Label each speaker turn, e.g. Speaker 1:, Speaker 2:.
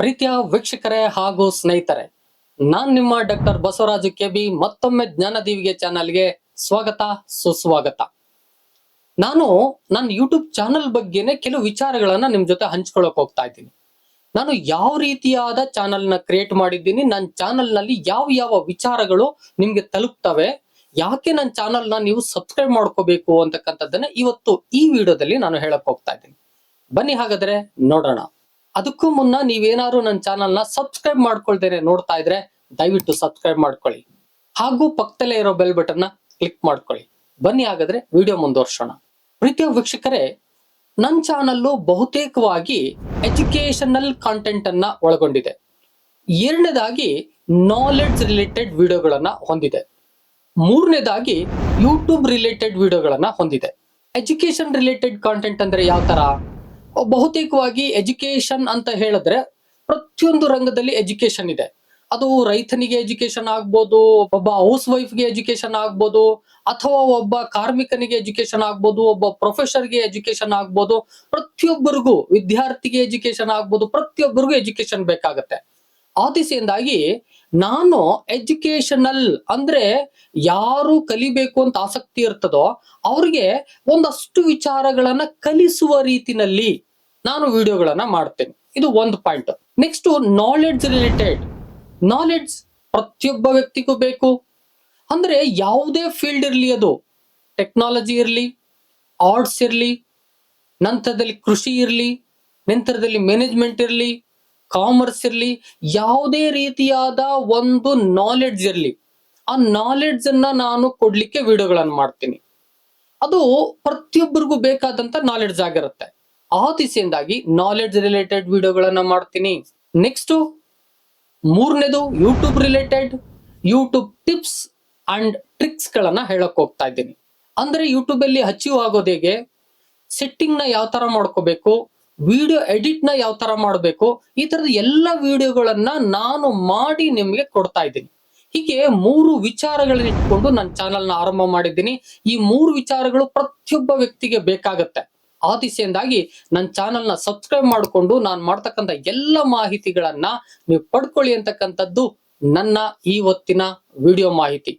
Speaker 1: ಪ್ರೀತಿಯ ವೀಕ್ಷಕರೇ ಹಾಗೂ ಸ್ನೇಹಿತರೆ, ನಾನ್ ನಿಮ್ಮ ಡಾಕ್ಟರ್ ಬಸವರಾಜು ಕೆಬಿ ಮತ್ತೊಮ್ಮೆ ಜ್ಞಾನದೀವಿಗೆ ಚಾನಲ್ಗೆ ಸ್ವಾಗತ, ಸುಸ್ವಾಗತ. ನಾನು ನನ್ನ ಯೂಟ್ಯೂಬ್ ಚಾನಲ್ ಬಗ್ಗೆನೆ ಕೆಲವು ವಿಚಾರಗಳನ್ನ ನಿಮ್ ಜೊತೆ ಹಂಚ್ಕೊಳಕ್ ಹೋಗ್ತಾ ಇದ್ದೀನಿ. ನಾನು ಯಾವ ರೀತಿಯಾದ ಚಾನಲ್ನ ಕ್ರಿಯೇಟ್ ಮಾಡಿದ್ದೀನಿ ನನ್ನ ಚಾನಲ್ನಲ್ಲಿ ಯಾವ ಯಾವ ವಿಚಾರಗಳು ನಿಮ್ಗೆ ತಲುಪ್ತವೆ, ಯಾಕೆ ನನ್ನ ಚಾನಲ್ನ ನೀವು ಸಬ್ಸ್ಕ್ರೈಬ್ ಮಾಡ್ಕೋಬೇಕು ಅಂತಕ್ಕಂಥದ್ದನ್ನ ಇವತ್ತು ಈ ವಿಡಿಯೋದಲ್ಲಿ ನಾನು ಹೇಳಕ್ ಹೋಗ್ತಾ ಇದ್ದೀನಿ. ಬನ್ನಿ ಹಾಗಾದ್ರೆ ನೋಡೋಣ. ಅದಕ್ಕೂ ಮುನ್ನ ನೀವೇನಾದ್ರು ನನ್ನ ಚಾನಲ್ನ ಸಬ್ಸ್ಕ್ರೈಬ್ ಮಾಡ್ಕೊಳ್ದೇನೆ ನೋಡ್ತಾ ಇದ್ರೆ ದಯವಿಟ್ಟು ಸಬ್ಸ್ಕ್ರೈಬ್ ಮಾಡ್ಕೊಳ್ಳಿ. ಹಾಗೂ ಪಕ್ಕದಲ್ಲೇ ಇರೋ ಬೆಲ್ ಬಟನ್ನ ಕ್ಲಿಕ್ ಮಾಡ್ಕೊಳ್ಳಿ. ಬನ್ನಿ ಹಾಗಾದ್ರೆ ವಿಡಿಯೋ ಮುಂದುವರ್ಸೋಣ. ಪ್ರೀತಿಯ ವೀಕ್ಷಕರೇ ನನ್ನ ಚಾನಲ್ಲು ಬಹುತೇಕವಾಗಿ ಎಜುಕೇಶನಲ್ ಕಾಂಟೆಂಟ್ ಅನ್ನ ಒಳಗೊಂಡಿದೆ. ಎರಡನೇದಾಗಿ ನಾಲೆಡ್ಜ್ ರಿಲೇಟೆಡ್ ವಿಡಿಯೋಗಳನ್ನ ಹೊಂದಿದೆ. ಮೂರನೇದಾಗಿ ಯೂಟ್ಯೂಬ್ ರಿಲೇಟೆಡ್ ವಿಡಿಯೋಗಳನ್ನ ಹೊಂದಿದೆ. ಎಜುಕೇಶನ್ ರಿಲೇಟೆಡ್ ಕಾಂಟೆಂಟ್ ಅಂದ್ರೆ ಯಾವ ತರ ಬಹುತೇಕವಾಗಿ ಎಜುಕೇಶನ್ ಅಂತ ಹೇಳಿದ್ರೆ ಪ್ರತಿಯೊಂದು ರಂಗದಲ್ಲಿ ಎಜುಕೇಶನ್ ಇದೆ. ಅದು ರೈತನಿಗೆ ಎಜುಕೇಶನ್ ಆಗ್ಬೋದು, ಒಬ್ಬ ಹೌಸ್ ವೈಫ್ಗೆ ಎಜುಕೇಶನ್ ಆಗ್ಬೋದು, ಅಥವಾ ಒಬ್ಬ ಕಾರ್ಮಿಕನಿಗೆ ಎಜುಕೇಶನ್ ಆಗ್ಬೋದು, ಒಬ್ಬ ಪ್ರೊಫೆಸರ್ಗೆ ಎಜುಕೇಶನ್ ಆಗ್ಬೋದು. ಪ್ರತಿಯೊಬ್ಬರಿಗೂ ವಿದ್ಯಾರ್ಥಿಗೆ ಎಜುಕೇಶನ್ ಆಗ್ಬೋದು, ಪ್ರತಿಯೊಬ್ಬರಿಗೂ ಎಜುಕೇಶನ್ ಬೇಕಾಗತ್ತೆ. ಆ ದಿಸೆಯಿಂದಾಗಿ ನಾನು ಎಜುಕೇಶನಲ್ ಅಂದ್ರೆ ಯಾರು ಕಲಿಬೇಕು ಅಂತ ಆಸಕ್ತಿ ಇರ್ತದೋ ಅವ್ರಿಗೆ ಒಂದಷ್ಟು ವಿಚಾರಗಳನ್ನ ಕಲಿಸುವ ರೀತಿನಲ್ಲಿ ನಾನು ವಿಡಿಯೋಗಳನ್ನ ಮಾಡ್ತೇನೆ. ಇದು ಒಂದು point. Next knowledge related knowledge ಪ್ರತಿಯೊಬ್ಬ ವ್ಯಕ್ತಿಗೂ ಬೇಕು. ಅಂದ್ರೆ ಯಾವುದೇ ಫೀಲ್ಡ್ ಇರಲಿ ಅದು. ಟೆಕ್ನಾಲಜಿ ಇರಲಿ ಆರ್ಟ್ಸ್ ಇರಲಿ, ನಂತರದಲ್ಲಿ ಕೃಷಿ ಇರಲಿ, ನಂತರದಲ್ಲಿ ಮ್ಯಾನೇಜ್ಮೆಂಟ್ ಇರಲಿ ಕಾಮರ್ಸ್ ಇರಲಿ, ಯಾವುದೇ ರೀತಿಯಾದ ಒಂದು ನಾಲೆಡ್ಜ್ ಇರಲಿ, ಆ ನಾಲೆಡ್ಜ್ ಅನ್ನ ನಾನು ಕೊಡ್ಲಿಕ್ಕೆ ವಿಡಿಯೋಗಳನ್ನು ಮಾಡ್ತೀನಿ. ಅದು ಪ್ರತಿಯೊಬ್ಬರಿಗೂ ಬೇಕಾದಂತ ನಾಲೆಡ್ಜ್ ಆಗಿರುತ್ತೆ. ಆ ದಿಸೆಯಿಂದಾಗಿ ನಾಲೆಡ್ಜ್ ರಿಲೇಟೆಡ್ ವಿಡಿಯೋಗಳನ್ನ ಮಾಡ್ತೀನಿ. ನೆಕ್ಸ್ಟ್ ಮೂರನೇದು YouTube related YouTube tips and tricks ಗಳನ್ನ ಹೇಳಕ್ ಹೋಗ್ತಾ ಇದ್ದೀನಿ. ಅಂದ್ರೆ ಯೂಟ್ಯೂಬ್ ಅಲ್ಲಿ ಅಚೀವ್ ಆಗೋದು ಹೇಗೆ? ಸೆಟ್ಟಿಂಗ್ನ ಯಾವ ತರ ಮಾಡ್ಕೋಬೇಕು? ವಿಡಿಯೋ ಎಡಿಟ್ನ ಯಾವ ತರ ಮಾಡಬೇಕು, ಈ ತರದ ಎಲ್ಲ ವಿಡಿಯೋಗಳನ್ನ ನಾನು ಮಾಡಿ ನಿಮ್ಗೆ ಕೊಡ್ತಾ ಇದ್ದೀನಿ. ಹೀಗೆ ಮೂರು ವಿಚಾರಗಳನ್ನ ಇಟ್ಕೊಂಡು ನನ್ನ ಚಾನೆಲ್ನ ಆರಂಭ ಮಾಡಿದ್ದೀನಿ. ಈ ಮೂರು ವಿಚಾರಗಳು ಪ್ರತಿಯೊಬ್ಬ ವ್ಯಕ್ತಿಗೆ ಬೇಕಾಗತ್ತೆ. ಆ ದಿಸೆಯಿಂದಾಗಿ ನನ್ನ ಚಾನೆಲ್ನ ಸಬ್ಸ್ಕ್ರೈಬ್ ಮಾಡಿಕೊಂಡು ನಾನು ಮಾಡ್ತಕ್ಕಂಥ ಎಲ್ಲ ಮಾಹಿತಿಗಳನ್ನ ನೀವು ಪಡ್ಕೊಳ್ಳಿ ಅಂತಕ್ಕಂಥದ್ದು ನನ್ನ ಈ ಹೊತ್ತಿನ ವಿಡಿಯೋ ಮಾಹಿತಿ.